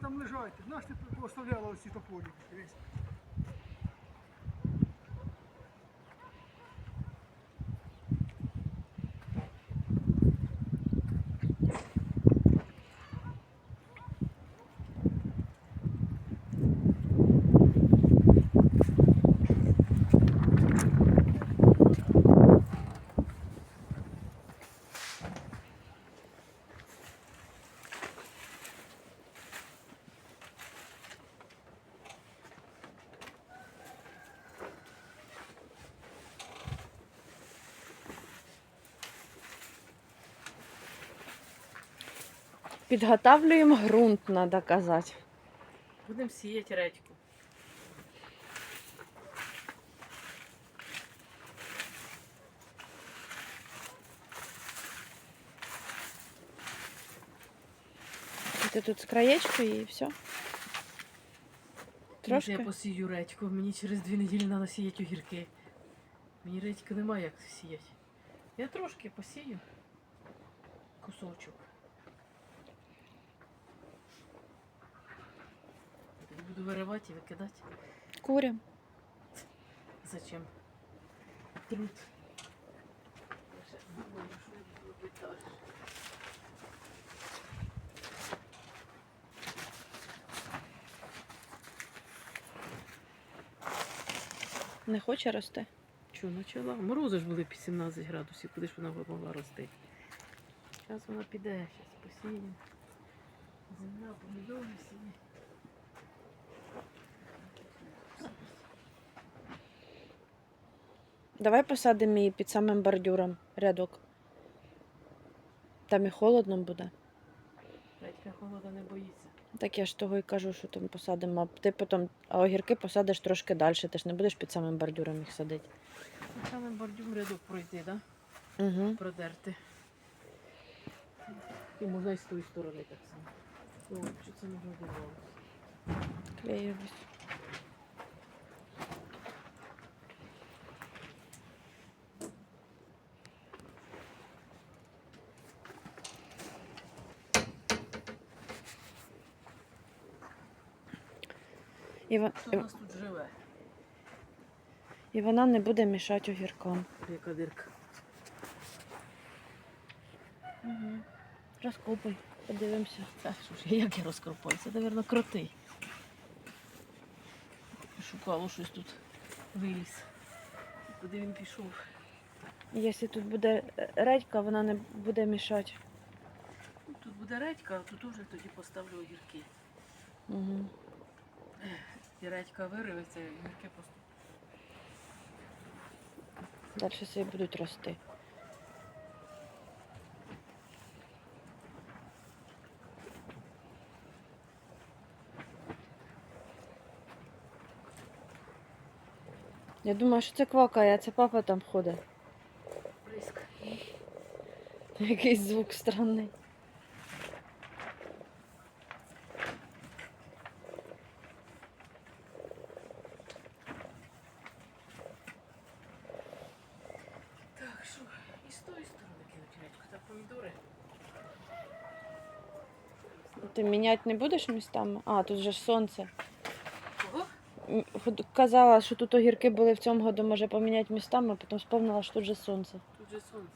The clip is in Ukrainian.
там лежать? Знаєш, ти поставляла оці тополі. Підготавлюємо ґрунт, треба казати. Будемо сіяти редьку. Ти тут з краєчкою і все. Трошки. Я посію редьку. Мені через дві неділі треба сіяти огірки. Мені редьки немає як сіяти. Я трошки посію. Кусочок. Тоді буду виривати і викидати. Курям. Зачем? Труд. Не хоче рости. Що, почала? Морози ж були під 17 градусів, куди ж вона могла рости? Зараз вона піде, зараз посіємо. Земля, помідори сіє. Давай посадимо її під самим бордюром рядок. Там і холодно буде. Редька холода не боїться. Так я ж того і кажу, що там посадимо. А ти потім, а огірки посадиш трошки далі. Ти ж не будеш під самим бордюром їх садити. Саме бордюм рядок пройти, да? Угу. продерти. І можна і з тої сторони так само. О, що це не годувалося? Клеїлись. І, Хто у нас тут живе? і вона не буде мішати огіркам. Яка дирка? Угу. Розкопай, подивимося. Це що ж, як я розкропаю? Це, мабуть, кроти. Шукало щось тут виліз. Куди він пішов? Якщо тут буде е, редька, вона не буде мішати. Ну, Тут буде редька, а тут вже тоді поставлю огірки. Угу. І редька виривиться, і огірки просто. Далі собі будуть рости. Я думаю, що це квакає, а це папа там ходить. Якийсь звук странний. Так, що, і з тої сторони кинуть редьку та помідори. Ти міняти не будеш містами? А, тут же ж сонце. Кого? Казала, що тут огірки були в цьому году, може поміняти містами, а потім сповнила, що тут же сонце. Тут же сонце.